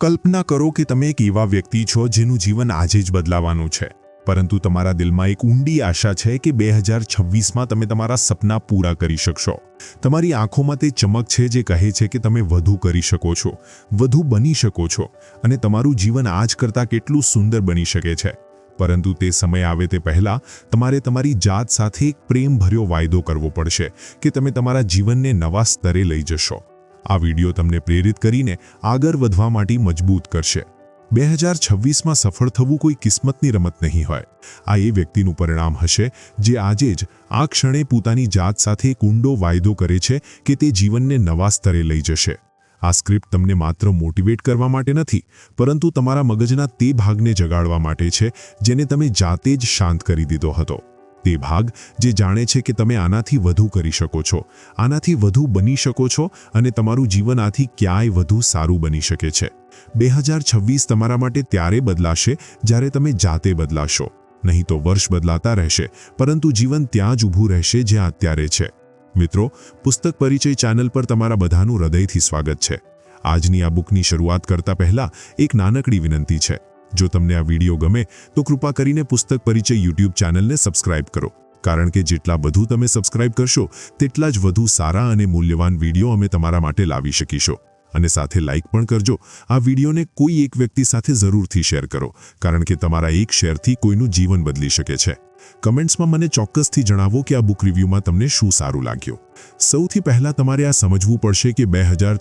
કલ્પના કરો કે તમે એક એવા વ્યક્તિ છો જેનું જીવન આજે જ બદલાવાનું છે. પરંતુ તમારા દિલમાં એક ઊંડી આશા છે કે બે હજાર છવ્વીસમાં તમે તમારા સપના પૂરા કરી શકશો. તમારી આંખોમાં તે ચમક છે જે કહે છે કે તમે વધુ કરી શકો છો, વધુ બની શકો છો અને તમારું જીવન આજ કરતાં કેટલું સુંદર બની શકે છે. પરંતુ તે સમય આવે તે પહેલાં તમારે તમારી જાત સાથે એક પ્રેમભર્યો વાયદો કરવો પડશે કે તમે તમારા જીવનને નવા સ્તરે લઈ જશો. આ વીડિયો તમને પ્રેરિત કરીને આગળ વધવા માટે મજબૂત કરશે. બે હજાર છવ્વીસમાં સફળ થવું કોઈ કિસ્મતની રમત નહીં હોય. આ એ વ્યક્તિનું પરિણામ હશે, જે આજે જ આ ક્ષણે પોતાની જાત સાથે એક ઊંડો વાયદો કરે છે કે તે જીવનને નવા સ્તરે લઈ જશે. આ સ્ક્રિપ્ટ તમને માત્ર મોટિવેટ કરવા માટે નથી, પરંતુ તમારા મગજના તે ભાગને જગાડવા માટે છે, જેને તમે જાતે જ શાંત કરી દીધો હતો. તે ભાગ જે જાણે છે કે તમે આનાથી વધુ કરી શકો છો. આનાથી વધુ બની શકો છો અને તમારું જીવન આથી ક્યાંય વધુ સારું બની શકે છે. બે હજાર છવ્વીસ તમારા માટે ત્યારે બદલાશે જ્યારે તમે જાતે બદલાશો. નહીં તો વર્ષ બદલાતા રહેશે, પરંતુ જીવન ત્યાં જ ઊભું રહેશે જ્યાં અત્યારે છે. મિત્રો, પુસ્તક પરિચય ચેનલ પર તમારા બધાનું હૃદયથી સ્વાગત છે. આજની આ બુકની શરૂઆત કરતા પહેલા એક નાનકડી વિનંતી છે. જો તમને આ વીડિયો ગમે, તો કૃપા કરીને પુસ્તક પરિચય યુટ્યુબ ચેનલને સબસ્ક્રાઇબ કરો. કારણ કે જેટલા વધુ તમે સબસ્ક્રાઇબ કરશો, તેટલા જ વધુ સારા અને મૂલ્યવાન વીડિયો અમે તમારા માટે લાવી શકીશું. અને સાથે લાઇક પણ કરજો. આ વિડીયોને કોઈ એક વ્યક્તિ સાથે જરૂરથી શેર કરો, કારણ કે તમારા એક શેરથી કોઈનું જીવન બદલી શકે છે. કમેન્ટ્સમાં મને ચોક્કસથી જણાવો કે આ બુક રિવ્યૂમાં તમને શું સારું લાગ્યું. સૌથી પહેલાં તમારે આ સમજવું પડશે કે બે હજાર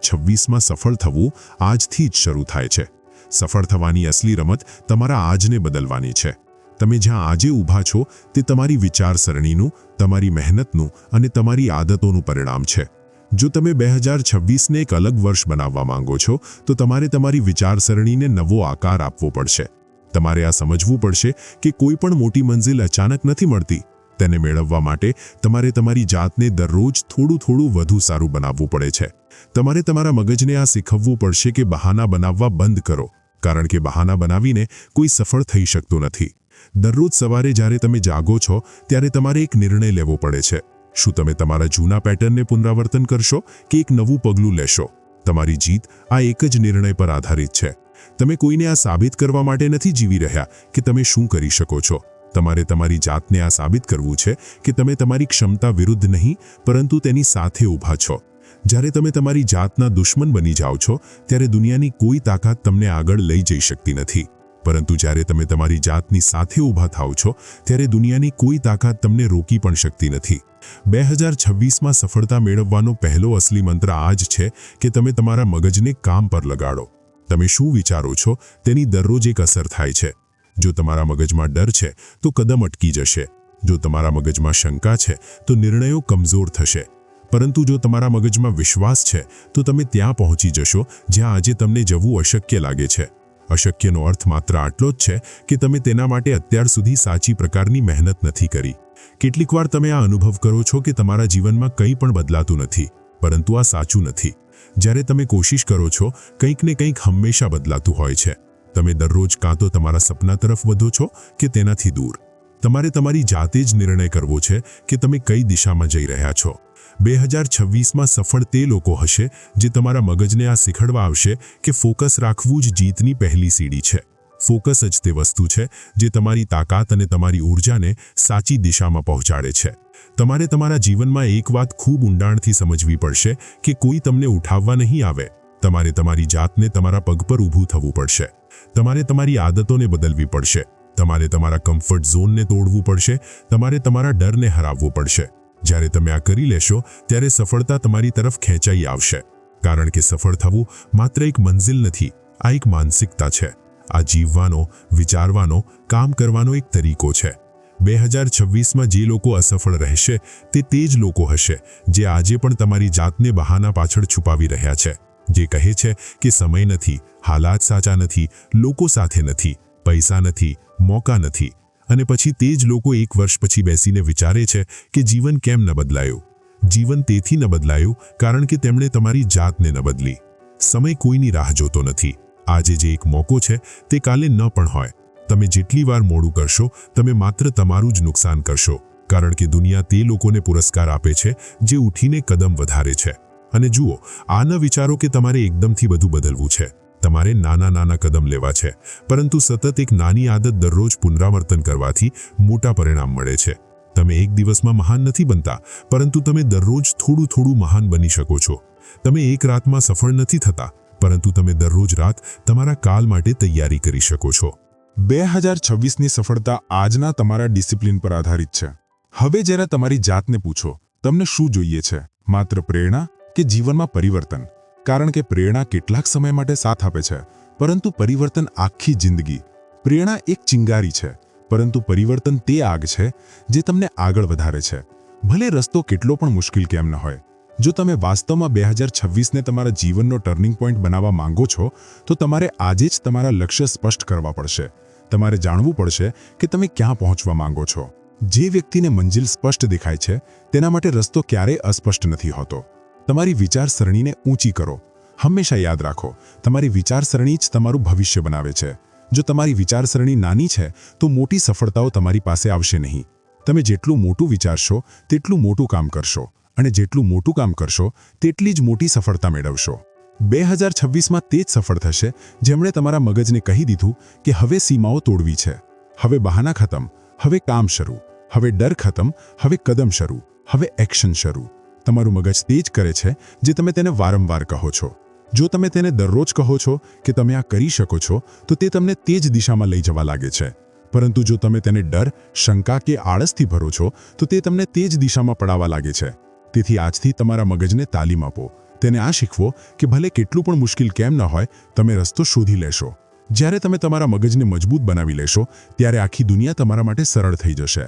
સફળ થવું આજથી જ શરૂ થાય છે. સફળ થવાની અસલી રમત તમારા આજને બદલવાની છે. તમે જ્યાં આજે ઊભા છો, તે તમારી વિચારસરણીનું, તમારી મહેનતનું અને તમારી આદતોનું પરિણામ છે. જો તમે બે હજાર છવ્વીસને એક અલગ વર્ષ બનાવવા માંગો છો, તો તમારે તમારી વિચારસરણીને નવો આકાર આપવો પડશે. તમારે આ સમજવું પડશે કે કોઈ પણ મોટી મંઝિલ અચાનક નથી મળતી. તેને મેળવવા માટે તમારે તમારી જાતને દરરોજ થોડું થોડું વધુ સારું બનાવવું પડે છે. તમારે તમારા મગજને આ શીખવવું પડશે કે બહાના બનાવવા બંધ કરો, કારણ કે બહાના બનાવીને કોઈ સફળ થઈ શકતું નથી. દરરોજ સવારે જ્યારે તમે જાગો છો, ત્યારે તમારે એક નિર્ણય લેવો પડે છે. શું તમે તમારા જૂના પેટર્નને પુનરાવર્તન કરશો કે એક નવું પગલું લેશો? તમારી જીત આ એક જ નિર્ણય પર આધારિત છે. તમે કોઈને આ સાબિત કરવા માટે નથી જીવી રહ્યા કે તમે શું કરી શકો છો. તમારે તમારી જાતને આ સાબિત કરવું છે કે તમે તમારી ક્ષમતા વિરુદ્ધ નહીં, પરંતુ તેની સાથે ઊભા છો. જ્યારે તમે તમારી જાતના દુશ્મન બની જાઓ છો, ત્યારે દુનિયાની કોઈ તાકાત તમને આગળ લઈ જઈ શકતી નથી. પરંતુ જ્યારે તમે તમારી જાતની સાથે ઊભા થાઓ છો, ત્યારે દુનિયાની કોઈ તાકાત તમને રોકી પણ શકતી નથી. બે હજાર છવ્વીસમાં સફળતા મેળવવાનો પહેલો અસલી મંત્ર આ જ છે કે તમે તમારા મગજને કામ પર લગાડો. તમે શું વિચારો છો, તેની દરરોજ એક અસર થાય છે. જો તમારા મગજમાં ડર છે, તો કદમ અટકી જશે. જો તમારા મગજમાં શંકા છે, તો નિર્ણયો કમજોર થશે. પરંતુ જો તમારા મગજમાં વિશ્વાસ છે, તો તમે ત્યાં પહોંચી જશો, જ્યાં આજે તમને જવું અશક્ય લાગે છે. અશક્યનો અર્થ માત્ર આટલો જ છે કે તમે તેના માટે અત્યાર સુધી સાચી પ્રકારની મહેનત નથી કરી. કેટલીકવાર તમે આ અનુભવ કરો છો કે તમારા જીવનમાં કંઈ પણ બદલાતું નથી, પરંતુ આ સાચું નથી. જ્યારે તમે કોશિશ કરો છો, કંઈક ને કંઈક હંમેશા બદલાતું હોય છે. તમે દરરોજ કાં તો તમારા સપના તરફ વધો છો કે તેનાથી દૂર. તમારે તમારી જાતે જ નિર્ણય કરવો છે કે તમે કઈ દિશામાં જઈ રહ્યા છો. બે હજાર છવ્વીસમાં સફળ તે લોકો હશે જે તમારા મગજને આ શીખડવા આવશે કે ફોકસ રાખવું જ જીતની પહેલી સીડી છે. ફોકસ જ તે વસ્તુ છે જે તમારી તાકાત અને તમારી ઊર્જાને સાચી દિશામાં પહોંચાડે છે. તમારે તમારા જીવનમાં એક વાત ખૂબ ઊંડાણથી સમજવી પડશે કે કોઈ તમને ઉઠાવવા નહીં આવે. તમારે તમારી જાતને તમારા પગ પર ઊભું થવું પડશે. તમારે તમારી આદતોને બદલવી પડશે. તમારે તમારા કમ્ફર્ટ ઝોનને તોડવું પડશે. તમારે તમારા ડરને હરાવવો પડશે. જ્યારે તમે આ કરી લેશો, ત્યારે સફળતા તમારી તરફ ખેંચાઈ આવશે. કારણ કે સફળ થવું માત્ર એક મંઝિલ નથી, આ એક માનસિકતા છે. આ જીવવાનો, વિચારવાનો, કામ કરવાનો એક તરીકો છે. બે હજાર છવ્વીસમાં જે લોકો અસફળ રહેશે, તે તે જ લોકો હશે, જે આજે પણ તમારી જાતને બહાના પાછળ છુપાવી રહ્યા છે. જે કહે છે કે સમય નથી, હાલાત સાચા નથી, લોકો સાથે નથી, પૈસા નથી, મોકા નથી. અને પછી તે જ લોકો એક વર્ષ પછી બેસીને વિચારે છે કે જીવન કેમ ન બદલાયું. જીવન તેથી ન બદલાયું કારણ કે તેમણે તમારી જાતને ન બદલી. સમય કોઈની રાહ જોતો નથી. આજે જે એક મોકો છે તે કાલે ન પણ હોય. તમે જેટલી વાર મોડું કરશો, તમે માત્ર તમારું જ નુકસાન કરશો. કારણ કે દુનિયા તે લોકોને પુરસ્કાર આપે છે જે ઉઠીને કદમ વધારે છે. અને જુઓ આ ન વિચારો કે તમારે એકદમથી બધું બદલવું છે. તમારે નાના નાના કદમ લેવા છે. પરંતુ સતત એક નાની આદત દરરોજ પુનરાવર્તન કરવાથી મોટા પરિણામ મળે છે. તમે એક દિવસમાં મહાન નથી બનતા, પરંતુ તમે દરરોજ થોડું થોડું મહાન બની શકો છો. તમે એક રાતમાં સફળ નથી થતા, પરંતુ તમે દરરોજ રાત તમારા કાલ માટે તૈયારી કરી શકો છો. બે હજાર છવ્વીસની સફળતા આજના તમારા ડિસિપ્લિન પર આધારિત છે. હવે જ્યારે તમારી જાતને પૂછો, તમને શું જોઈએ છે? માત્ર પ્રેરણા કે જીવનમાં પરિવર્તન? કારણ કે પ્રેરણા કેટલાક સમય માટે સાથ આપે છે, પરંતુ પરિવર્તન આખી જિંદગી. પ્રેરણા એક ચિંગારી છે, પરંતુ પરિવર્તન તે આગ છે, જે તમને આગળ વધારે છે. ભલે રસ્તો કેટલો પણ મુશ્કેલ કેમ ન હોય. જો તમે વાસ્તવમાં બે હજાર છવ્વીસને તમારા જીવનનો ટર્નિંગ પોઈન્ટ બનાવવા માંગો છો, તો તમારે આજે જ તમારા લક્ષ્ય સ્પષ્ટ કરવા પડશે. તમારે જાણવું પડશે કે તમે ક્યાં પહોંચવા માંગો છો. જે વ્યક્તિને મંજિલ સ્પષ્ટ દેખાય છે, તેના માટે રસ્તો ક્યારેય અસ્પષ્ટ નથી હોતો. તમારી વિચારસરણીને ઊંચી કરો. હંમેશા યાદ રાખો, તમારી વિચારસરણી જ તમારું ભવિષ્ય બનાવે છે. જો તમારી વિચારસરણી નાની છે, તો મોટી સફળતાઓ તમારી પાસે આવશે નહીં. તમે જેટલું મોટું વિચારશો, તેટલું મોટું કામ કરશો. અને જેટલું મોટું કામ કરશો, તેટલી જ મોટી સફળતા મેળવશો. બે હજાર છવ્વીસમાં તે જ સફળ થશે, જેમણે તમારા મગજને કહી દીધું કે હવે સીમાઓ તોડવી છે. હવે બહાના ખતમ, હવે કામ શરૂ. હવે ડર ખતમ, હવે કદમ શરૂ. હવે એક્શન શરૂ. તમારું મગજ તે જ કરે છે જે તમે તેને વારંવાર કહો છો. જો તમે તેને દરરોજ કહો છો કે તમે આ કરી શકો છો, તો તે તમને તે જ દિશામાં લઈ જવા લાગે છે. પરંતુ જો તમે તેને ડર, શંકા કે આળસથી ભરો છો, તો તે તમને તે જ દિશામાં પડાવવા લાગે છે. તેથી આજથી તમારા મગજને તાલીમ આપો. તેને આ શીખવો કે ભલે કેટલું પણ મુશ્કેલ કેમ ન હોય, તમે રસ્તો શોધી લેશો. જ્યારે તમે તમારા મગજને મજબૂત બનાવી લેશો, ત્યારે આખી દુનિયા તમારા માટે સરળ થઈ જશે.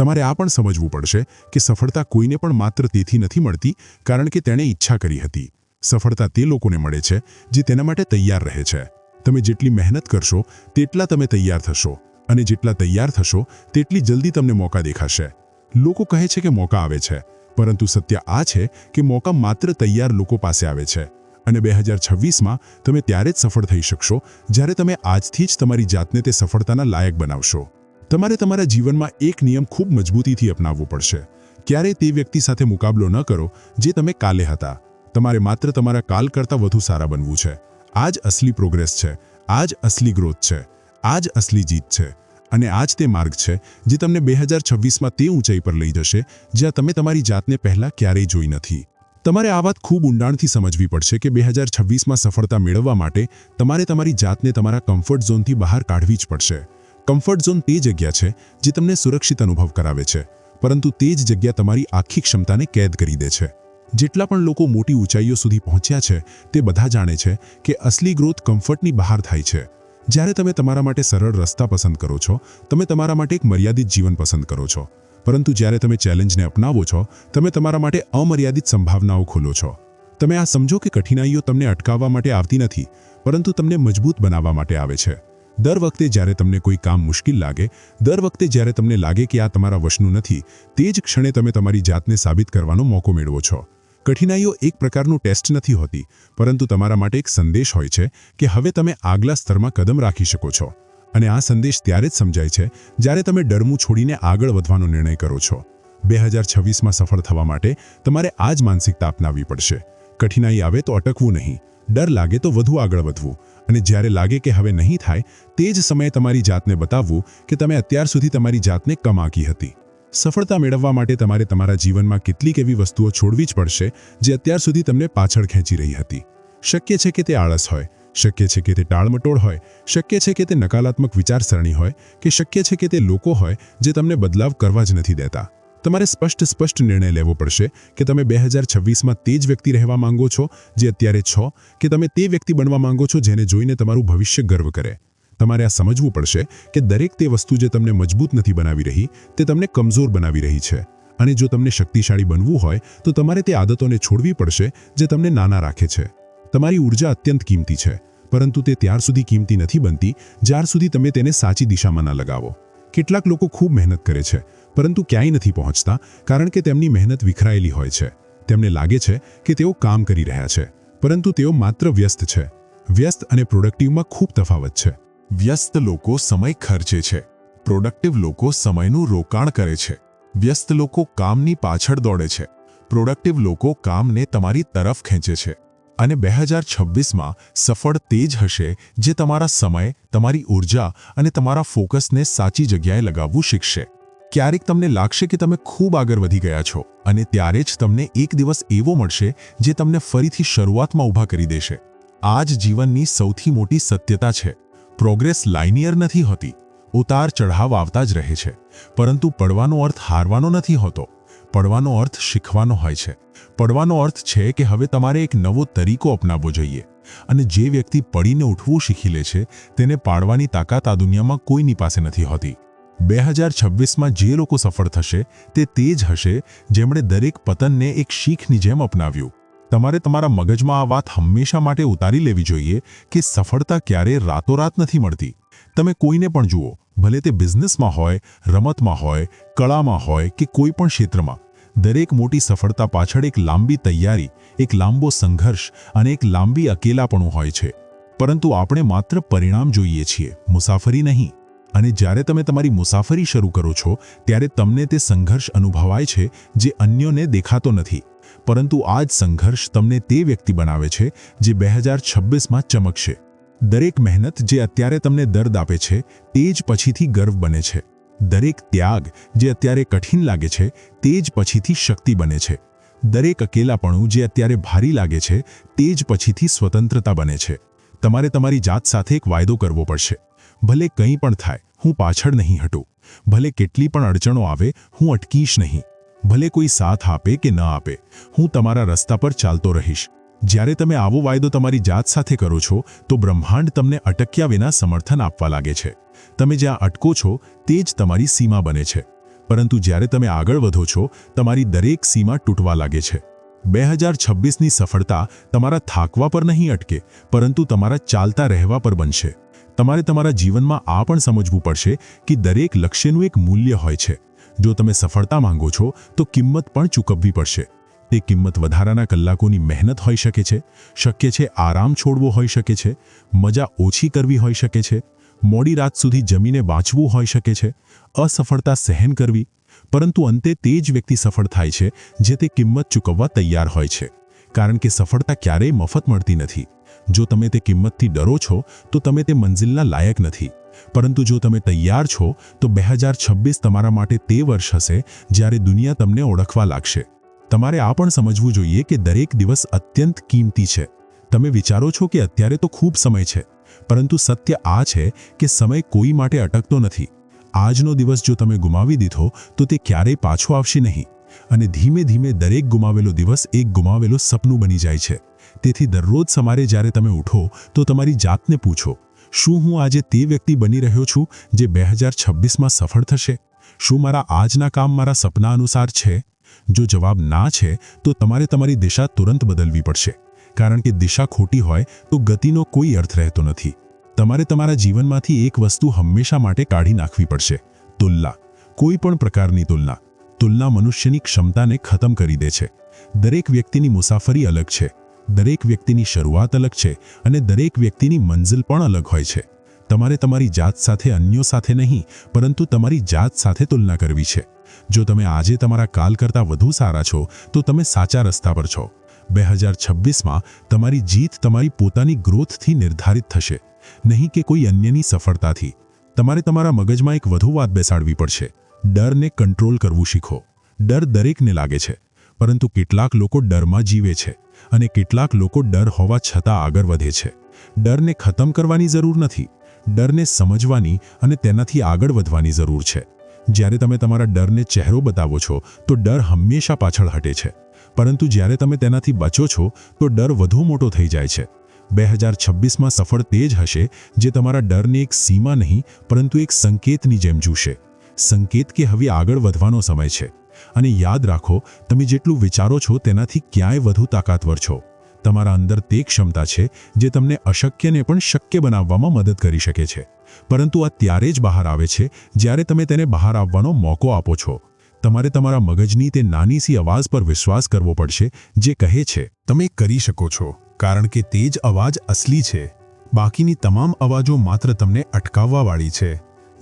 તમારે આ પણ સમજવું પડશે કે સફળતા કોઈને પણ માત્ર તેથી નથી મળતી, કારણ કે તેણે ઈચ્છા કરી હતી. સફળતા તે લોકોને મળે છે જે તેના માટે તૈયાર રહે છે. તમે જેટલી મહેનત કરશો, તેટલા તમે તૈયાર થશો અને જેટલા તૈયાર થશો, તેટલી જલ્દી તમને મોકા દેખાશે. લોકો કહે છે કે મોકા આવે છે, પરંતુ સત્ય આ છે કે મોકા માત્ર તૈયાર લોકો પાસે આવે છે. અને બે હજાર છવ્વીસમાં તમે ત્યારે જ સફળ થઈ શકશો જ્યારે તમે આજથી જ તમારી જાતને તે સફળતાના લાયક બનાવશો. તમારે તમારા જીવનમાં એક નિયમ ખૂબ મજબૂતીથી અપનાવવો પડશે. ક્યારેય તે વ્યક્તિ સાથે મુકાબલો ન કરો, જે તમે કાલે હતા. તમારે માત્ર તમારા કાલ કરતાં વધુ સારા બનવું છે. આ જ અસલી પ્રોગ્રેસ છે. આ જ અસલી ગ્રોથ છે. આ જ અસલી જીત છે. અને આ જ તે માર્ગ છે, જે તમને બે હજાર છવ્વીસમાં તે ઊંચાઈ પર લઈ જશે, જ્યાં તમે તમારી જાતને પહેલાં ક્યારેય જોઈ નથી. તમારે આ વાત ખૂબ ઊંડાણથી સમજવી પડશે કે બે હજાર છવ્વીસમાં સફળતા મેળવવા માટે તમારે તમારી જાતને તમારા કમ્ફર્ટ ઝોનથી બહાર કાઢવી જ પડશે. કમ્ફર્ટ ઝોન તે જગ્યા છે જે તમને સુરક્ષિત અનુભવ કરાવે છે. પરંતુ તે જ જગ્યા તમારી આખી ક્ષમતાને કેદ કરી દે છે. જેટલા પણ લોકો મોટી ઊંચાઈઓ સુધી પહોંચ્યા છે, તે બધા જાણે છે કે અસલી ગ્રોથ કમ્ફર્ટની બહાર થાય છે. જ્યારે તમે તમારા માટે સરળ રસ્તા પસંદ કરો છો, તમે તમારા માટે એક મર્યાદિત જીવન પસંદ કરો છો. પરંતુ જ્યારે તમે ચેલેન્જને અપનાવો છો, તમે તમારા માટે અમર્યાદિત સંભાવનાઓ ખોલો છો. તમે આ સમજો કે કઠિનાઈઓ તમને અટકાવવા માટે આવતી નથી, પરંતુ તમને મજબૂત બનાવવા માટે આવે છે. દર વખતે જ્યારે તમને કોઈ કામ મુશ્કેલ લાગે, દર વખતે જ્યારે તમને લાગે કે આ તમારા વશનું નથી, તે જ ક્ષણે તમે તમારી જાતને સાબિત કરવાનો મોકો મેળવો છો. કઠિનાઈઓ એક પ્રકારનું ટેસ્ટ નથી હોતી, પરંતુ તમારા માટે એક સંદેશ હોય છે કે હવે તમે આગલા સ્તરમાં કદમ રાખી શકો છો. અને આ સંદેશ ત્યારે જ સમજાય છે, જ્યારે તમે ડરમું છોડીને આગળ વધવાનો નિર્ણય કરો છો. બે હજાર છવ્વીસમાં સફળ થવા માટે તમારે આ જ માનસિકતા અપનાવવી પડશે. કઠિનાઈ આવે તો અટકવું નહીં, ડર લાગે તો વધુ આગળ વધવું. અને જ્યારે લાગે કે હવે નહીં થાય, તે જ સમયે તમારી જાતને બતાવવું કે તમે અત્યાર સુધી તમારી જાતને કમાકી હતી. સફળતા મેળવવા માટે તમારે તમારા જીવનમાં કેટલીક એવી વસ્તુઓ છોડવી જ પડશે, જે અત્યાર સુધી તમને પાછળ ખેંચી રહી હતી. શક્ય છે કે તે આળસ હોય, શક્ય છે કે તે ટાળમટોળ હોય, શક્ય છે કે તે નકારાત્મક વિચારસરણી હોય, કે શક્ય છે કે તે લોકો હોય, જે તમને બદલાવ કરવા જ નથી દેતા. તમારે સ્પષ્ટ સ્પષ્ટ નિર્ણય લેવો પડશે કે તમે બે હજાર છવ્વીસમાં તે જ વ્યક્તિ રહેવા માંગો છો, જે અત્યારે છો, કે તમે તે વ્યક્તિ બનવા માંગો છો, જેને જોઈને તમારું ભવિષ્ય ગર્વ કરે. તમારે આ સમજવું પડશે કે દરેક તે વસ્તુ જે તમને મજબૂત નથી બનાવી રહી, તે તમને કમજોર બનાવી રહી છે. અને જો તમને શક્તિશાળી બનવું હોય, તો તમારે તે આદતોને છોડવી પડશે, જે તમને નાના રાખે છે. તમારી ઊર્જા અત્યંત કિંમતી છે, પરંતુ તે ત્યાર સુધી કિંમતી નથી બનતી, જ્યાર સુધી તમે તેને સાચી દિશામાં ન લગાવો. કેટલાક લોકો ખૂબ મહેનત કરે છે, પરંતુ ક્યાંય નથી પહોંચતા કારણ કે તેમની મહેનત વિખરાયેલી હોય છે. તેમને લાગે છે કે તેઓ કામ કરી રહ્યા છે, પરંતુ તેઓ માત્ર વ્યસ્ત છે. વ્યસ્ત અને પ્રોડક્ટિવમાં ખૂબ તફાવત છે. વ્યસ્ત લોકો સમય ખર્ચે છે. પ્રોડક્ટિવ લોકો સમયનું રોકાણ કરે છે. વ્યસ્ત લોકો કામની પાછળ દોડે છે. પ્રોડક્ટિવ લોકો કામને તમારી તરફ ખેંચે છે. અને બે હજાર છવ્વીસમાં સફળ તે જ હશે જે તમારા સમય, તમારી ઊર્જા અને તમારા ફોકસને સાચી જગ્યાએ લગાવવું શીખશે. ક્યારેક તમને લાગશે કે તમે ખૂબ આગળ વધી ગયા છો અને ત્યારે જ તમને એક દિવસ એવો મળશે જે તમને ફરીથી શરૂઆતમાં ઊભા કરી દેશે. આ જ જીવનની સૌથી મોટી સત્યતા છે. પ્રોગ્રેસ લાઇનિયર નથી હોતી. ઉતાર ચઢાવ આવતા જ રહે છે. પરંતુ પડવાનો અર્થ હારવાનો નથી હોતો. પડવાનો અર્થ શીખવાનો હોય છે. પડવાનો અર્થ છે કે હવે તમારે એક નવો તરીકો અપનાવવો જોઈએ. અને જે વ્યક્તિ પડીને ઉઠવું શીખી લે છે, તેને પાડવાની તાકાત આ દુનિયામાં કોઈની પાસે નથી હોતી. બે હજાર છવ્વીસમાં જે લોકો સફળ થશે, તે તે જ હશે જેમણે દરેક પતનને એક શીખની જેમ અપનાવ્યું. તમારે તમારા મગજમાં આ વાત હંમેશા માટે ઉતારી લેવી જોઈએ કે સફળતા ક્યારેય રાતોરાત નથી મળતી. તમે કોઈને પણ જુઓ, ભલે તે બિઝનેસમાં હોય, રમતમાં હોય, કળામાં હોય કે કોઈ પણ ક્ષેત્રમાં, દરેક મોટી સફળતા પાછળ એક લાંબી તૈયારી, એક લાંબો સંઘર્ષ અને એક લાંબી અકેલાપણું હોય છે. પરંતુ આપણે માત્ર પરિણામ જોઈએ છીએ, મુસાફરી નહીં. અને જ્યારે તમે તમારી મુસાફરી શરૂ કરો છો, ત્યારે તમને તે સંઘર્ષ અનુભવાય છે જે અન્યોને દેખાતો નથી. પરંતુ આ જ સંઘર્ષ તમને તે વ્યક્તિ બનાવે છે જે બે હજાર છવ્વીસમાં ચમકશે. દરેક મહેનત જે અત્યારે તમને દર્દ આપે છે, તે જ પછીથી ગર્વ બને છે. દરેક ત્યાગ જે અત્યારે કઠિન લાગે છે, તે જ પછીથી શક્તિ બને છે. દરેક અકેલાપણું જે અત્યારે ભારી લાગે છે, તે જ પછીથી સ્વતંત્રતા બને છે. તમારે તમારી જાત સાથે એક વાયદો કરવો પડશે. ભલે કંઈ પણ થાય, હું પાછળ નહીં હટું. ભલે કેટલી પણ અડચણો આવે, હું અટકીશ નહીં. ભલે કોઈ સાથ આપે કે ન આપે, હું તમારા રસ્તા પર ચાલતો રહીશ. જ્યારે તમે આવો વાયદો તમારી જાત સાથે કરો છો, તો બ્રહ્માંડ તમને અટક્યા વિના સમર્થન આપવા લાગે છે. તમે જ્યાં અટકો છો, તે જ તમારી સીમા બને છે. પરંતુ જ્યારે તમે આગળ વધો છો, તમારી દરેક સીમા તૂટવા લાગે છે. બે હજાર છવ્વીસની સફળતા તમારા થાકવા પર નહીં અટકે, પરંતુ તમારા ચાલતા રહેવા પર બનશે. તમારે તમારા જીવનમાં આ પણ સમજવું પડશે કે દરેક લક્ષ્યનું એક મૂલ્ય હોય છે. જો તમે સફળતા માંગો છો, તો કિંમત પણ ચૂકવવી પડશે. તે કિંમત વધારાના કલાકોની મહેનત હોઈ શકે છે, શક્ય છે આરામ છોડવો હોઈ શકે છે, મજા ઓછી કરવી હોઈ શકે છે, મોડી રાત સુધી જમીને વાંચવું હોઈ શકે છે, અસફળતા સહન કરવી, પરંતુ અંતે તે જ વ્યક્તિ સફળ થાય છે જે તે કિંમત ચૂકવવા તૈયાર હોય છે. કારણ કે સફળતા ક્યારેય મફત મળતી નથી. જો તમે તે કિંમતથી ડરો છો, તો તમે તે મંજિલના લાયક નથી. પરંતુ જો તમે તૈયાર છો, તો બે તમારા માટે તે વર્ષ હશે જ્યારે દુનિયા તમને ઓળખવા લાગશે. તમારે આ પણ સમજવું જોઈએ કે દરેક દિવસ અત્યંત કિંમતી છે. તમે વિચારો છો કે અત્યારે તો ખૂબ સમય છે, પરંતુ સત્ય આ છે કે સમય કોઈ માટે અટકતો નથી. આજનો દિવસ જો તમે ગુમાવી દીધો, તો તે ક્યારેય પાછો આવશે નહીં. અને ધીમે ધીમે દરેક ગુમાવેલો દિવસ એક ગુમાવેલો સપનું બની જાય છે. તેથી દરરોજ સવારે જ્યારે તમે ઉઠો, તો તમારી જાતને પૂછો, શું હું આજે તે વ્યક્તિ બની રહ્યો છું, જે બે હજાર છવ્વીસમાં સફળ થશે? શું મારા આજના કામ મારા સપના અનુસાર છે? જો જવાબ ના છે, તો તમારે તમારી દિશા તુરંત બદલવી પડશે. કારણ કે દિશા ખોટી હોય, તો ગતિનો કોઈ અર્થ રહેતો નથી. તમારે તમારા જીવનમાંથી એક વસ્તુ હંમેશા માટે કાઢી નાખવી પડશે. તુલના. કોઈ પણ પ્રકારની તુલના. તુલના મનુષ્યની ક્ષમતાને ખતમ કરી દે છે. દરેક વ્યક્તિની મુસાફરી અલગ છે. દરેક વ્યક્તિની શરૂઆત અલગ છે અને દરેક વ્યક્તિની મંઝિલ પણ અલગ હોય છે. તમારે તમારી જાત સાથે અન્યો સાથે નહીં, પરંતુ તમારી જાત સાથે તુલના કરવી છે. જો તમે આજે તમારા કાલ કરતાં વધુ સારા છો, તો તમે સાચા રસ્તા પર છો. બે હજાર છવ્વીસમાં તમારી જીત તમારી પોતાની ગ્રોથથી નિર્ધારિત થશે. નહીં કે કોઈ અન્યની સફળતાથી. તમારે તમારા મગજમાં એક વધુ વાત બેસાડવી પડશે. ડરને કંટ્રોલ કરવું શીખો. ડર દરેકને લાગે છે. પરંતુ કેટલાક લોકો ડરમાં જીવે છે અને કેટલાક લોકો ડર હોવા છતાં આગળ વધે છે. ડરને ખતમ કરવાની જરૂર નથી. ડરને સમજવાની અને તેનાથી આગળ વધવાની જરૂર છે. જ્યારે તમે તમારા ડરને ચહેરો બતાવો છો, તો ડર હંમેશા પાછળ હટે છે. પરંતુ જ્યારે તમે તેનાથી બચો છો, તો ડર વધુ મોટો થઈ જાય છે. બે હજાર છવ્વીસમાં સફળ તે જ હશે, જે તમારા ડરને એક સીમા નહીં, પરંતુ એક સંકેતની જેમ જુશે. સંકેત કે હવે આગળ વધવાનો સમય છે. અને યાદ રાખો, તમે જેટલું વિચારો છો, તેનાથી ક્યાંય વધુ તાકાતવર છો. તમારા અંદર તે ક્ષમતા છે જે તમને અશક્યને પણ શક્ય બનાવવામાં મદદ કરી શકે છે. પરંતુ આ ત્યારે જ બહાર આવે છે જ્યારે તમે તેને બહાર આવવાનો મોકો આપો છો. તમારે તમારા મગજની તે નાની સી અવાજ પર વિશ્વાસ કરવો પડશે જે કહે છે, તમે કરી શકો છો, કારણ કે તે જ અવાજ અસલી છે. બાકીની તમામ અવાજો માત્ર તમને અટકાવવાવાળી છે.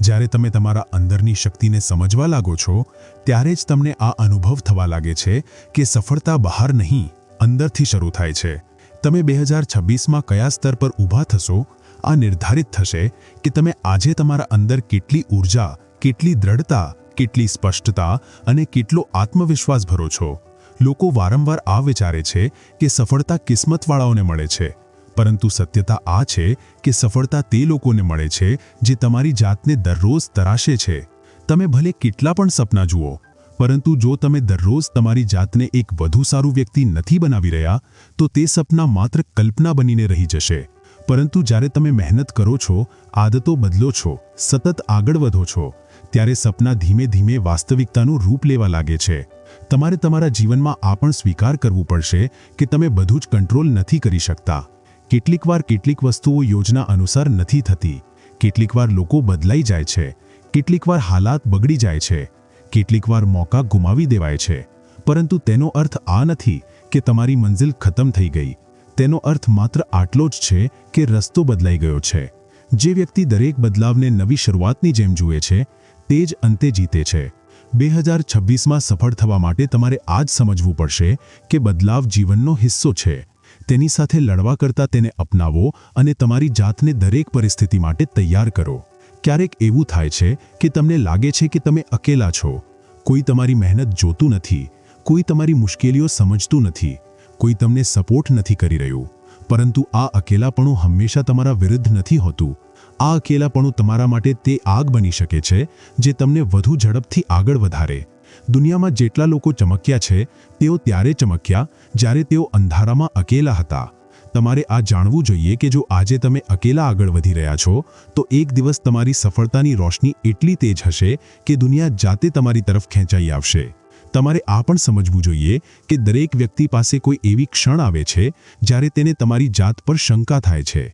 જ્યારે તમે તમારા અંદરની શક્તિને સમજવા લાગો છો, ત્યારે જ તમને આ અનુભવ થવા લાગે છે કે સફળતા બહાર નહીં. અંદરથી શરૂ થાય છે. તમે બે હજાર છવ્વીસમાં કયા સ્તર પર ઊભા થશો? આ નિર્ધારિત થશે કે તમે આજે તમારા અંદર કેટલી ઊર્જા, કેટલી દ્રઢતા, કેટલી સ્પષ્ટતા અને કેટલો આત્મવિશ્વાસ ભરો છો. લોકો વારંવાર આ વિચારે છે કે સફળતા કિસ્મતવાળાઓને મળે છે. પરંતુ સત્યતા આ છે કે સફળતા તે લોકોને મળે છે જે તમારી જાતને દરરોજ તરાશે છે. તમે ભલે કેટલા પણ સપના જુઓ પરંતુ જો તમે દરરોજ તમારી જાતને એક વધુ સારું વ્યક્તિ નથી બનાવી રહ્યા, તો તે સપના માત્ર કલ્પના બનીને રહી જશે. પરંતુ જ્યારે તમે મહેનત કરો છો, આદતો બદલો છો, સતત આગળ વધો છો, ત્યારે સપના ધીમે ધીમે વાસ્તવિકતાનું રૂપ લેવા લાગે છે. તમારે તમારા જીવનમાં આ પણ સ્વીકાર કરવું પડશે કે તમે બધું જ કંટ્રોલ નથી કરી શકતા. કેટલીકવાર કેટલીક વસ્તુઓ યોજના અનુસાર નથી થતી. કેટલીકવાર લોકો બદલાઈ જાય છે. કેટલીકવાર હાલાત બગડી જાય છે. કેટલીકવાર મોકા ગુમાવી દેવાય છે. પરંતુ તેનો અર્થ આ નથી કે તમારી મંજિલ ખતમ થઈ ગઈ. તેનો અર્થ માત્ર આટલો જ છે કે રસ્તો બદલાઈ ગયો છે. જે વ્યક્તિ દરેક બદલાવને નવી શરૂઆતની જેમ જુએ છે, તે જ અંતે જીતે છે. બે હજાર છવ્વીસમાં સફળ થવા માટે તમારે આ જ સમજવું પડશે કે બદલાવ જીવનનો હિસ્સો છે. તેની સાથે લડવા કરતાં તેને અપનાવો અને તમારી જાતને દરેક પરિસ્થિતિ માટે તૈયાર કરો. ક્યારેક એવું થાય છે કે તમને લાગે છે કે તમે અકેલા છો. કોઈ તમારી મહેનત જોતું નથી. કોઈ તમારી મુશ્કેલીઓ સમજતું નથી. કોઈ તમને સપોર્ટ નથી કરી રહ્યું. પરંતુ આ અકેલાપણું હંમેશા તમારા વિરુદ્ધ નથી હોતું. આ અકેલાપણું તમારા માટે તે આગ બની શકે છે, જે તમને વધુ ઝડપથી આગળ વધારે. દુનિયામાં જેટલા લોકો ચમક્યા છે, તેઓ ત્યારે ચમક્યા, જ્યારે તેઓ અંધારામાં અકેલા હતા. તમારે આ જાણવું જોઈએ કે જો આજે તમે અકેલા આગળ વધી રહ્યા છો, તો એક દિવસ તમારી સફળતાની રોશની એટલી તેજ હશે કે દુનિયા જાતે તમારી તરફ ખેંચાઈ આવશે. તમારે આ પણ સમજવું જોઈએ કે દરેક વ્યક્તિ પાસે કોઈ એવી ક્ષણ આવે છે, જ્યારે તેને તમારી જાત પર શંકા થાય છે.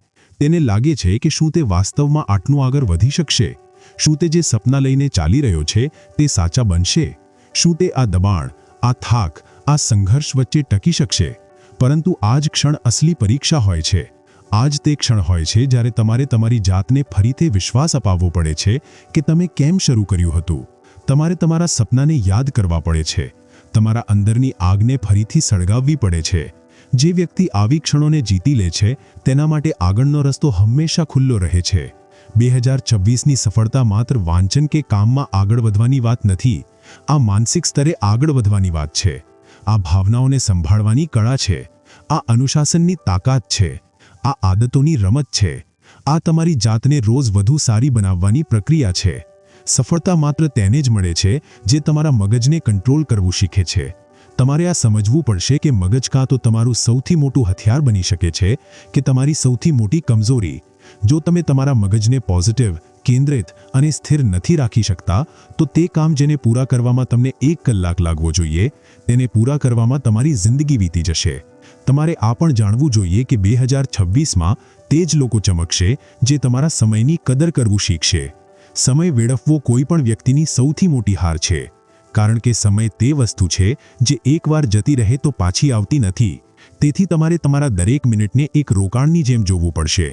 તેને લાગે છે કે શું તે વાસ્તવમાં આટલું આગળ વધી શકશે? શું તે જે સપના લઈને ચાલી રહ્યો છે, તે સાચા બનશે? શું તે આ દબાણ, આ થાક, આ સંઘર્ષ વચ્ચે ટકી શકશે? પરંતુ આ જ ક્ષણ અસલી પરીક્ષા હોય છે. આ જ તે ક્ષણ હોય છે જ્યારે તમારે તમારી જાતને ફરીથી વિશ્વાસ અપાવવો પડે છે કે તમે કેમ શરૂ કર્યું હતું. તમારે તમારા સપનાને યાદ કરવા પડે છે. તમારા અંદરની આગને ફરીથી સળગાવવી પડે છે. જે વ્યક્તિ આવી ક્ષણોને જીતી લે છે, તેના માટે આગળનો રસ્તો હંમેશા ખુલ્લો રહે છે. બે હજાર છવ્વીસની સફળતા માત્ર વાંચન કે કામમાં આગળ વધવાની વાત નથી. આ માનસિક સ્તરે આગળ વધવાની વાત છે. આ ભાવનાઓને સંભાળવાની કળા છે. આ અનુશાસનની તાકાત છે. આ આદતોની રમત છે. આ તમારી જાતને રોજ વધુ સારી બનાવવાની પ્રક્રિયા છે. સફળતા માત્ર તેને જ મળે છે, જે તમારા મગજને કંટ્રોલ કરવું શીખે છે. તમારે આ સમજવું પડશે કે મગજ કાં તો તમારું સૌથી મોટું હથિયાર બની શકે છે, કે તમારી સૌથી મોટી કમજોરી. જો તમે તમારા મગજને પોઝિટિવ કેન્દ્રિત અને સ્થિર નથી રાખી શકતા, તો તે કામ જેને પૂરા કરવામાં તમને એક કલાક લાગવો જોઈએ, તેને પૂરા કરવામાં તમારી જિંદગી વીતી જશે. તમારે આ પણ જાણવું જોઈએ કે બે હજાર છવ્વીસમાં તે જ લોકો ચમકશે જે તમારા સમયની કદર કરવું શીખશે. સમય વેડફવો કોઈ પણ વ્યક્તિની સૌથી મોટી હાર છે, કારણ કે સમય તે વસ્તુ છે જે એકવાર જતી રહે તો પાછી આવતી નથી. તેથી તમારે તમારા દરેક મિનિટને એક રોકાણની જેમ જોવું પડશે.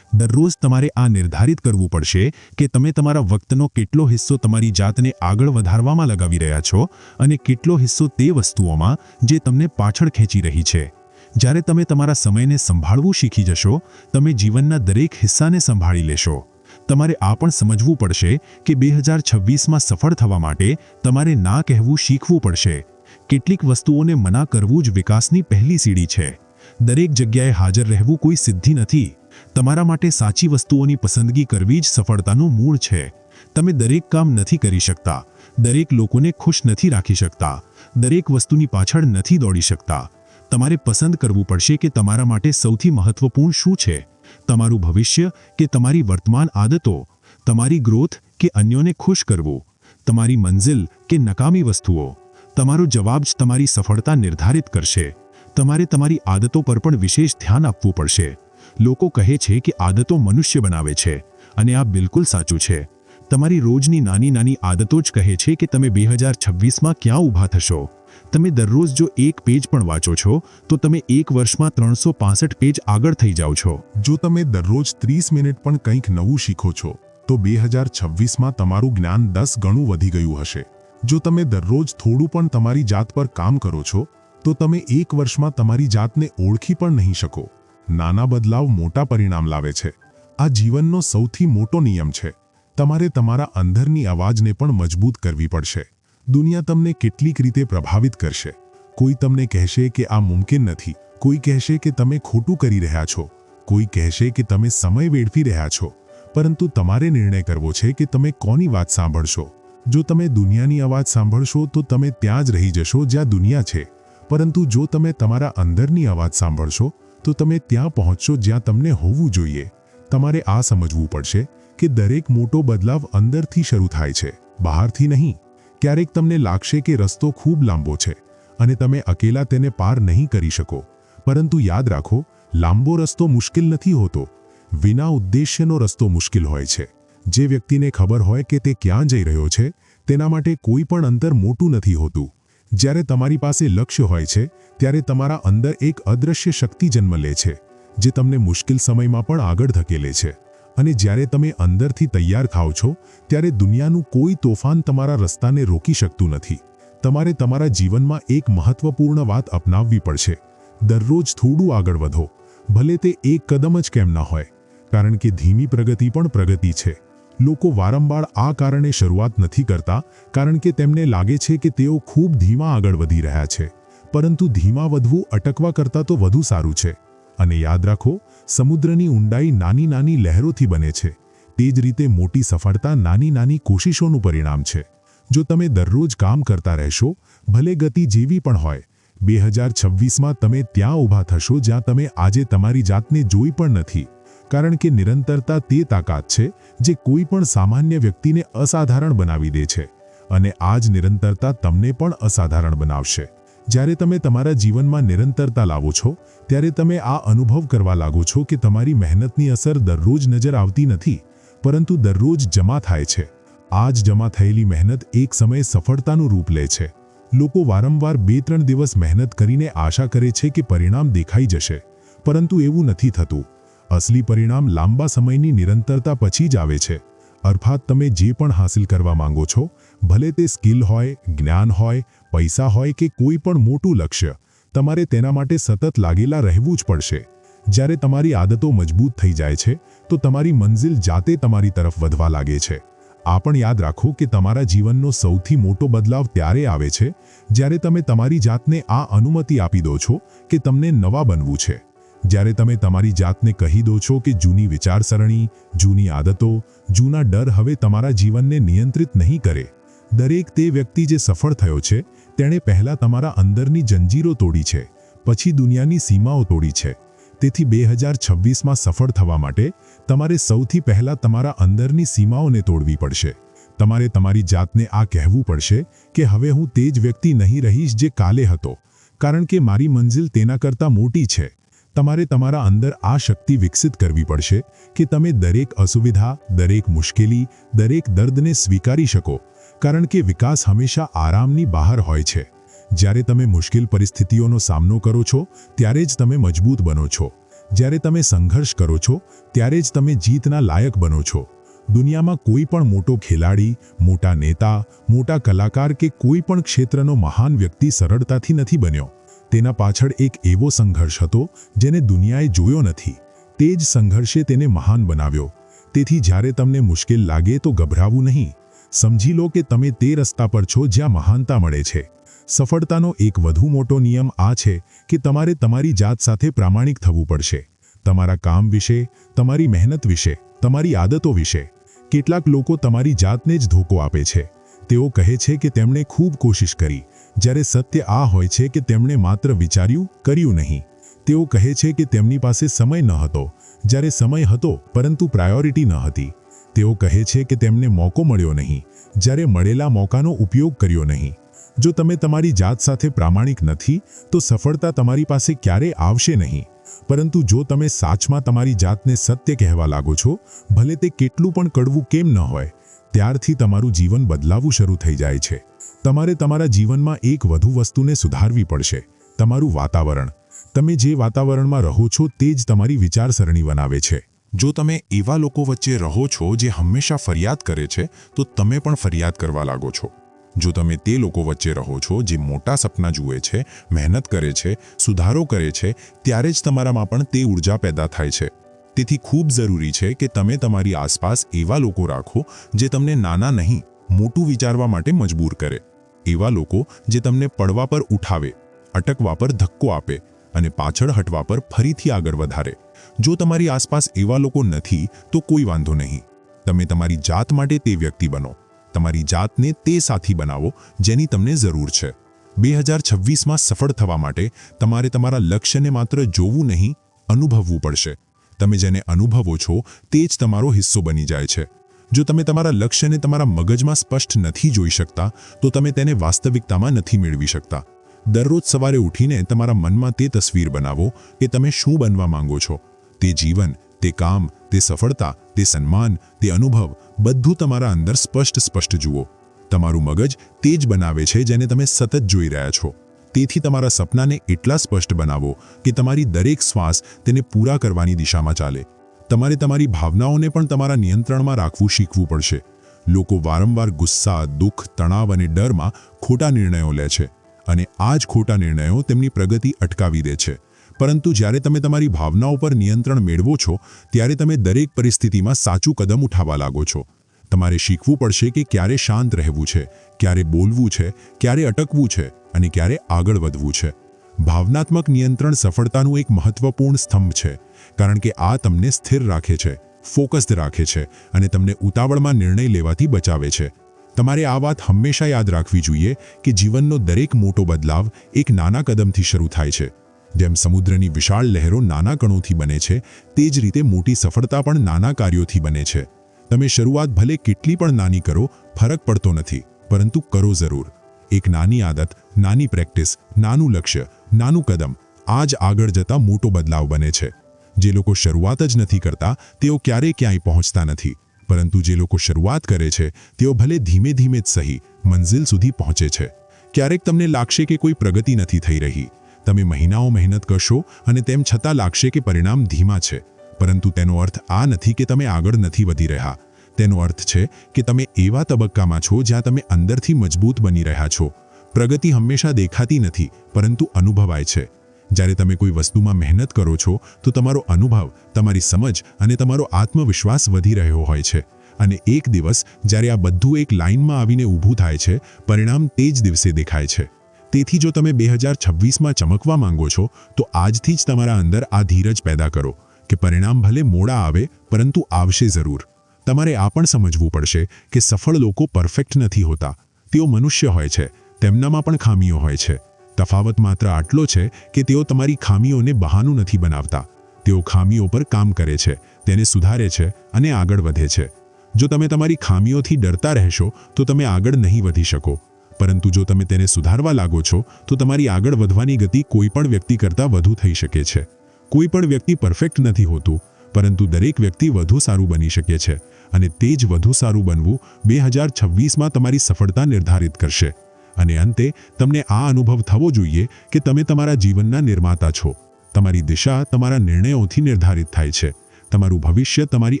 દરરોજ તમારે આ નિર્ધારિત કરવું પડશે કે તમે તમારા વખતનો કેટલો હિસ્સો તમારી જાતને આગળ વધારવામાં લગાવી રહ્યા છો અને કેટલો હિસ્સો તે વસ્તુઓમાં જે તમને પાછળ ખેંચી રહી છે. જ્યારે તમે તમારા સમયને સંભાળવું શીખી જશો, તમે જીવનના દરેક હિસ્સાને સંભાળી લેશો. તમારે આ પણ સમજવું પડશે કે બે હજાર છવ્વીસમાં સફળ થવા માટે તમારે ના કહેવું શીખવું પડશે. કેટલીક વસ્તુઓને મના કરવું જ વિકાસની પહેલી સીડી છે. દરેક જગ્યાએ હાજર રહેવું કોઈ સિદ્ધિ નથી. તમારા માટે સાચી વસ્તુઓની પસંદગી કરવી જ સફળતાનું મૂળ છે. તમે દરેક કામ નથી કરી શકતા. દરેક લોકોને ખુશ નથી રાખી શકતા. દરેક વસ્તુની પાછળ નથી દોડી શકતા. તમારે પસંદ કરવું પડશે કે તમારા માટે સૌથી મહત્વપૂર્ણ શું છે. તમારું ભવિષ્ય કે તમારી વર્તમાન આદતો. તમારી ગ્રોથ કે અન્યોને ખુશ કરવું. તમારી મંઝિલ કે નકામી વસ્તુઓ. તમારો જવાબ જ તમારી સફળતા નિર્ધારિત કરશે. તમારે તમારી આદતો પર પણ વિશેષ ધ્યાન આપવું પડશે. લોકો કહે છે કે આદતો મનુષ્ય બનાવે છે. અને આ બિલકુલ સાચું છે. તમારી રોજની નાની નાની આદતો જ કહે છે કે તમે બે હજાર છવ્વીસમાં ક્યાં ઊભા થશો? તમે દરરોજ જો એક પેજ પણ વાંચો છો, તો તમે એક વર્ષમાં ત્રણસો પેજ આગળ થઈ જાઓ છો. જો તમે દરરોજ ત્રીસ મિનિટ પણ કંઈક નવું શીખો છો, તો બે હજાર છવ્વીસમાં તમારું જ્ઞાન દસ ગણું વધી ગયું હશે. જો તમે દરરોજ થોડું પણ તમારી જાત પર કામ કરો છો, તો તમે એક વર્ષમાં તમારી જાતને ઓળખી પણ નહીં શકો. નાના બદલાવ મોટા પરિણામ લાવે છે. આ જીવનનો સૌથી મોટો નિયમ છે. તમારે તમારા અંદરની અવાજને પણ મજબૂત કરવી પડશે. દુનિયા તમને કેટલીક રીતે પ્રભાવિત કરશે. કોઈ તમને કહેશે કે આ મુમકિન નથી. કોઈ કહેશે કે તમે ખોટું કરી રહ્યા છો. કોઈ કહેશે કે તમે સમય વેડફી રહ્યા છો. પરંતુ તમારે નિર્ણય કરવો છે કે તમે કોની વાત સાંભળશો. જો તમે દુનિયાની અવાજ સાંભળશો તો તમે ત્યાં જ રહી જશો જ્યાં દુનિયા છે. પરંતુ જો તમે તમારા અંદરની અવાજ સાંભળશો તો તમે ત્યાં પહોંચશો જ્યાં તમને હોવું જોઈએ. તમારે આ સમજવું પડશે કે દરેક મોટો બદલાવ અંદરથી શરૂ થાય છે, બહારથી નહીં. ક્યારેક તમને લાગશે કે રસ્તો ખૂબ લાંબો છે અને તમે અકેલા તેને પાર નહીં કરી શકો. પરંતુ યાદ રાખો, લાંબો રસ્તો મુશ્કેલ નથી હોતો. વિના ઉદ્દેશ્યનો રસ્તો મુશ્કેલ હોય છે. જે વ્યક્તિને ખબર હોય કે તે ક્યાં જઈ રહ્યો છે, તેના માટે કોઈ પણ અંતર મોટું નથી હોતું. જ્યારે તમારી પાસે લક્ષ્ય હોય છે, ત્યારે તમારા અંદર એક અદૃશ્ય શક્તિ જન્મ લે છે, જે તમને મુશ્કેલ સમયમાં પણ આગળ ધકેલે છે. અને જ્યારે તમે અંદરથી તૈયાર થાઓ છો, ત્યારે દુનિયાનું કોઈ તોફાન તમારા રસ્તાને રોકી શકતું નથી. તમારે તમારા જીવનમાં એક મહત્વપૂર્ણ વાત અપનાવવી પડશે. દરરોજ થોડું આગળ વધો. ભલે તે એક કદમ જ કેમ ના હોય. કારણ કે ધીમી પ્રગતિ પણ પ્રગતિ છે. લોકો વારંવાર આ કારણે શરૂઆત નથી કરતા, કારણ કે તેમને લાગે છે કે તેઓ ખૂબ ધીમા આગળ વધી રહ્યા છે. પરંતુ ધીમા વધવું અટકવા કરતાં તો વધુ સારું છે. અને યાદ રાખો, સમુદ્રની ઊંડાઈ નાની નાની લહેરોથી બને છે. તે જ રીતે મોટી સફળતા નાની નાની કોશિશોનું પરિણામ છે. જો તમે દરરોજ કામ કરતા રહેશો, ભલે ગતિ જેવી પણ હોય, બે હજાર છવ્વીસમાં તમે ત્યાં ઊભા થશો જ્યાં તમે આજે તમારી જાતને જોઈ પણ નથી. કારણ કે નિરંતરતા તે તાકાત છે જે કોઈ પણ સામાન્ય વ્યક્તિને અસાધારણ બનાવી દે છે. અને આ જ નિરંતરતા તમને પણ અસાધારણ બનાવશે. જ્યારે તમે તમારા જીવનમાં નિરંતરતા લાવો છો, ત્યારે તમે આ અનુભવ કરવા લાગો છો કે તમારી મહેનતની અસર દરરોજ નજર આવતી નથી, પરંતુ દરરોજ જમા થાય છે. આ જ જમા થયેલી મહેનત એક સમયે સફળતાનું રૂપ લે છે. લોકો વારંવાર બે ત્રણ દિવસ મહેનત કરીને આશા કરે છે કે પરિણામ દેખાઈ જશે, પરંતુ એવું નથી થતું. અસલી પરિણામ લાંબા સમયની નિરંતરતા પછી જ આવે છે. અર્થાત તમે જે પણ હાંસિલ કરવા માંગો છો, ભલે તે સ્કિલ હોય, જ્ઞાન હોય, પૈસા હોય કે કોઈ પણ મોટું લક્ષ્ય, તમારે તેના માટે સતત લાગેલા રહેવું જ પડશે. જ્યારે તમારી આદતો મજબૂત થઈ જાય છે, તો તમારી મંજિલ જાતે તમારી તરફ વધવા લાગે છે. આ પણ યાદ રાખો કે તમારા જીવનનો સૌથી મોટો બદલાવ ત્યારે આવે છે, જ્યારે તમે તમારી જાતને આ અનુમતિ આપી દો છો કે તમને નવા બનવું છે. જ્યારે તમે તમારી જાતને કહી દો છો કે જૂની વિચારસરણી, જૂની આદતો, જૂના ડર હવે તમારા જીવનને નિયંત્રિત નહીં કરે. દરેક તે વ્યક્તિ જે સફળ થયો છે, તેણે પહેલા તમારા અંદરની જંજીરો તોડી છે, પછી દુનિયાની સીમાઓ તોડી છે. તેથી બે હજાર છવ્વીસમાં સફળ થવા માટે તમારે સૌથી પહેલા તમારા અંદરની સીમાઓને તોડવી પડશે. તમારે તમારી જાતને આ કહેવું પડશે કે હવે હું તે જ વ્યક્તિ નહીં રહીશ જે કાલે હતો, કારણ કે મારી મંજિલ તેના કરતાં મોટી છે. તમારે તમારા અંદર આ શક્તિ વિકસિત કરવી પડશે કે તમે દરેક અસુવિધા, દરેક મુશ્કેલી, દરેક દર્દને સ્વીકારી શકો, કારણ કે વિકાસ હંમેશા આરામની બહાર હોય છે. જ્યારે તમે મુશ્કેલ પરિસ્થિતિઓનો સામનો કરો છો, ત્યારે જ તમે મજબૂત બનો છો. જ્યારે તમે સંઘર્ષ કરો છો, ત્યારે જ તમે જીતના લાયક બનો છો. દુનિયામાં કોઈ પણ મોટો ખેલાડી, મોટા નેતા, મોટા કલાકાર કે કોઈ પણ ક્ષેત્રનો મહાન વ્યક્તિ સરળતાથી નથી બન્યો. તેના પાછળ એક એવો સંઘર્ષ હતો, જેને દુનિયાએ જોયો નથી. તે જ સંઘર્ષે તેને મહાન બનાવ્યો. તેથી જ્યારે તમને મુશ્કેલ લાગે તો ગભરાવું નહીં. સમજી લો કે તમે તે રસ્તા પર છો જ્યાં મહાનતા મળે છે. સફળતાનો એક વધુ મોટો નિયમ આ છે કે તમારે તમારી જાત સાથે પ્રામાણિક થવું પડશે. તમારા કામ વિશે, તમારી મહેનત વિશે, તમારી આદતો વિશે. કેટલાક લોકો તમારી જાતને જ ધોકો આપે છે. તેઓ કહે છે કે તેમણે ખૂબ કોશિશ કરી જ્યારે સત્ય આ હોય છે કે તેમણે માત્ર વિચાર્યું, કર્યું નહીં. તેઓ કહે છે કે તેમની પાસે સમય ન હતો. જ્યારે સમય હતો, પરંતુ પ્રાયોરિટી ન હતી. તેઓ કહે છે કે તેમને મોકો મળ્યો નહીં. જ્યારે મળેલા મોકાનો ઉપયોગ કર્યો નહીં. જો તમે તમારી જાત સાથે પ્રામાણિક નથી, તો સફળતા તમારી પાસે ક્યારે આવશે નહીં. પરંતુ જો તમે સાચમાં તમારી જાતને સત્ય કહેવા લાગો છો, ભલે તે કેટલું પણ કડવું કેમ ન હોય, ત્યારથી તમારું જીવન બદલાવું શરૂ થઈ જાય છે. તમારે તમારા જીવનમાં એક વધુ વસ્તુને સુધારવી પડશે, તમારું વાતાવરણ. તમે જે વાતાવરણમાં રહો છો તે જ તમારી વિચારસરણી બનાવે છે. જો તમે એવા લોકો વચ્ચે રહો છો જે હંમેશા ફરિયાદ કરે છે, તો તમે પણ ફરિયાદ કરવા લાગો છો. જો તમે તે લોકો વચ્ચે રહો છો જે મોટા સપના જુએ છે, મહેનત કરે છે, સુધારો કરે છે, ત્યારે જ તમારામાં પણ તે ઊર્જા પેદા થાય છે. તેથી ખૂબ જરૂરી છે કે તમે તમારી આસપાસ એવા લોકો રાખો જે તમને નાના નહીં, મોટું વિચારવા માટે મજબૂર કરે. એવા લોકો જે તમને પડવા પર ઉઠાવે, અટકવા પર ધક્કો આપે અને પાછળ હટવા પર ફરીથી આગળ વધારે. જો તમારી આસપાસ એવા લોકો નથી, તો કોઈ વાંધો નહીં. તમે તમારી જાત માટે તે વ્યક્તિ બનો. તમારી જાતને તે સાથી બનાવો જેની તમને જરૂર છે. બે હજાર છવ્વીસમાં સફળ થવા માટે તમારે તમારા લક્ષ્યને માત્ર જોવું નહીં, અનુભવવું પડશે. તમે જેને અનુભવો છો, તે જ તમારો હિસ્સો બની જાય છે. જો તમે તમારા લક્ષ્યને તમારા મગજમાં સ્પષ્ટ નથી જોઈ શકતા, તો તમે તેને વાસ્તવિકતામાં નથી મેળવી શકતા. દરરોજ સવારે ઉઠીને તમારા મનમાં તે તસવીર બનાવો કે તમે શું બનવા માંગો છો. તે જીવન, તે કામ, તે સફળતા, તે સન્માન, તે અનુભવ, બધું તમારા અંદર સ્પષ્ટ સ્પષ્ટ જુઓ. તમારું મગજ તે જ બનાવે છે જેને તમે સતત જોઈ રહ્યા છો. તેથી તમારા સપનાને એટલા સ્પષ્ટ બનાવો કે તમારી દરેક શ્વાસ તેને પૂરા કરવાની દિશામાં ચાલે. તમારે તમારી ભાવનાઓને પણ તમારા નિયંત્રણમાં રાખવું શીખવું પડશે. લોકો વારંવાર ગુસ્સા, દુઃખ, તણાવ અને ડરમાં ખોટા નિર્ણયો લે છે અને આ જ ખોટા નિર્ણયો તેમની પ્રગતિ અટકાવી દે છે. પરંતુ જ્યારે તમે તમારી ભાવનાઓ પર નિયંત્રણ મેળવો છો, ત્યારે તમે દરેક પરિસ્થિતિમાં સાચું કદમ ઉઠાવવા લાગો છો. તમારે શીખવું પડશે કે ક્યારે શાંત રહેવું છે, ક્યારે બોલવું છે, ક્યારે અટકવું છે અને ક્યારે આગળ વધવું છે. ભાવનાત્મક નિયંત્રણ સફળતાનું એક મહત્વપૂર્ણ સ્તંભ છે. કારણ કે આ તમને સ્થિર રાખે છે, ફોકસ્ડ રાખે છે અને તમને ઉતાવળમાં નિર્ણય લેવાથી બચાવે છે. તમારે આ વાત હંમેશા યાદ રાખવી જોઈએ કે જીવનનો દરેક મોટો બદલાવ એક નાના કદમથી શરૂ થાય છે. જેમ સમુદ્રની વિશાળ લહેરો નાના કણોથી બને છે, તે જ રીતે મોટી સફળતા પણ નાના કાર્યોથી બને છે. તમે શરૂઆત ભલે કેટલી પણ નાની કરો, ફરક પડતો નથી, પરંતુ કરો જરૂર. એક નાની આદત, નાની પ્રેક્ટિસ, નાનું લક્ષ્ય, નાનું કદમ આ જ આગળ જતા મોટો બદલાવ બને છે. જે લોકો શરૂઆત જ નથી કરતા, તેઓ ક્યારેય ક્યાંય પહોંચતા નથી. પરંતુ જે લોકો શરૂઆત કરે છે, તેઓ ભલે ધીમે ધીમે જ સહી, મંઝિલ સુધી પહોંચે છે. ક્યારેક તમને લાગશે કે કોઈ પ્રગતિ નથી થઈ રહી. તમે મહિનાઓ મહેનત કરશો અને તેમ છતાં લાગશે કે પરિણામ ધીમા છે. પરંતુ તેનો અર્થ આ નથી કે તમે આગળ નથી વધી રહ્યા. તેનો અર્થ છે કે તમે એવા તબક્કામાં છો જ્યાં તમે અંદરથી મજબૂત બની રહ્યા છો. પ્રગતિ હંમેશા દેખાતી નથી, પરંતુ અનુભવાય છે. જ્યારે તમે કોઈ વસ્તુમાં મહેનત કરો છો, તો તમારો અનુભવ, તમારી સમજ અને તમારો આત્મવિશ્વાસ વધી રહ્યો હોય છે. અને એક દિવસ, જ્યારે આ બધું એક લાઇનમાં આવીને ઊભું થાય છે, પરિણામ તે જ દિવસે દેખાય છે. તેથી જો તમે બે હજાર છવ્વીસમાં ચમકવા માંગો છો, તો આજથી જ તમારા અંદર આ ધીરજ પેદા કરો, કે પરિણામ ભલે મોડા આવે, પરંતુ આવશે જરૂર. તમારે આ પણ સમજવું પડશે, કે સફળ લોકો પરફેક્ટ નથી હોતા. તેઓ મનુષ્ય હોય છે, તેમનામાં પણ ખામીઓ હોય છે. તફાવત માત્ર આટલો છે કે તેઓ તમારી ખામીઓને બહાનું નથી બનાવતા. તેઓ ખામીઓ પર કામ કરે છે, તેને સુધારે છે અને આગળ વધે છે. જો તમે તમારી ખામીઓથી ડરતા રહેશો, તો તમે આગળ નહીં વધી શકો. પરંતુ જો તમે તેને સુધારવા લાગો છો, તો તમારી આગળ વધવાની ગતિ કોઈ પણ વ્યક્તિ કરતાં વધુ થઈ શકે છે. કોઈ પણ વ્યક્તિ પરફેક્ટ નથી હોતું, પરંતુ દરેક વ્યક્તિ વધુ સારું બની શકે છે અને તે જ વધુ સારું બનવું બે હજાર છવ્વીસમાં તમારી સફળતા નિર્ધારિત કરશે. અને અંતે તમને આ અનુભવ થવો જોઈએ કે તમે તમારા જીવનના નિર્માતા છો. તમારી દિશા તમારા નિર્ણયોથી નિર્ધારિત થાય છે. તમારું ભવિષ્ય તમારી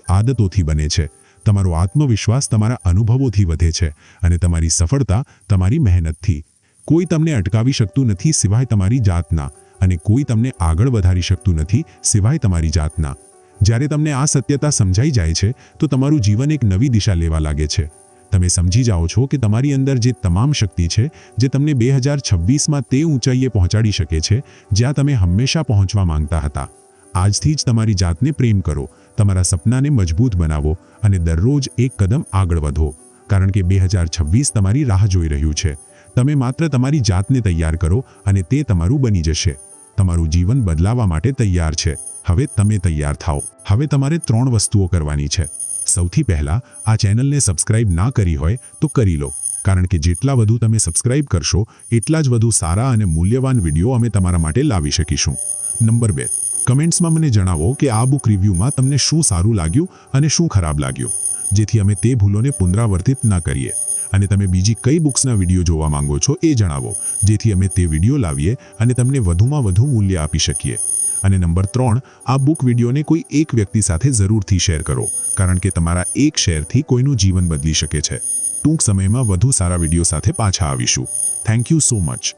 આદતોથી બને છે. તમારો આત્મવિશ્વાસ તમારા અનુભવોથી વધે છે અને તમારી સફળતા તમારી મહેનતથી. કોઈ તમને અટકાવી શકતું નથી સિવાય તમારી જાતના અને કોઈ તમને આગળ વધારી શકતું નથી સિવાય તમારી જાતના. જ્યારે તમને આ સત્યતા સમજાઈ જાય છે, તો તમારું જીવન એક નવી દિશા લેવા લાગે છે. તમે સમજી જાઓ છો કે તમારી અંદર જે તમામ શક્તિ છે, જે તમને બે હજાર છવ્વીસમાં તે ઊંચાઈએ પહોંચાડી શકે છે, જ્યાં તમે હંમેશા પહોંચવા માંગતા હતા. આજથી જ તમારી જાતને પ્રેમ કરો, તમારા સપનાને મજબૂત બનાવો અને દરરોજ એક કદમ આગળ વધો. કારણ કે બે હજાર છવ્વીસ તમારી રાહ જોઈ રહ્યું છે. તમે માત્ર તમારી જાતને તૈયાર કરો અને તે તમારું બની જશે. તમારું જીવન બદલાવા માટે તૈયાર છે. હવે તમે તૈયાર થાઓ. હવે તમારે ત્રણ વસ્તુઓ કરવાની છે. સૌથી પહેલા આ ચેનલને સબસ્ક્રાઇબ ના કરી હોય તો કરી લો. કારણ કે જેટલા વધુ તમે સબસ્ક્રાઇબ કરશો, એટલા જ વધુ સારા અને મૂલ્યવાન વીડિયો અમે તમારા માટે લાવી શકીશું. નંબર બે. કમેન્ટ્સમાં મને જણાવો કે આ બુક રિવ્યૂમાં તમને શું સારું લાગ્યું અને શું ખરાબ લાગ્યું. જેથી અમે તે ભૂલોને પુનરાવર્તિત ના કરીએ. અને તમે બીજી કઈ બુક્સના વીડિયો જોવા માંગો છો એ જણાવો, જેથી અમે તે વીડિયો લાવીએ અને તમને વધુમાં વધુ મૂલ્ય આપી શકીએ. અને નંબર ત્રણ. આ બુક વિડીયોને કોઈ એક વ્યક્તિ સાથે જરૂરથી શેર કરો. કારણ કે તમારા એક શેરથી કોઈનું જીવન બદલી શકે છે. ટૂંક સમયમાં વધુ સારા વીડિયો સાથે પાછા આવીશું. Thank you so much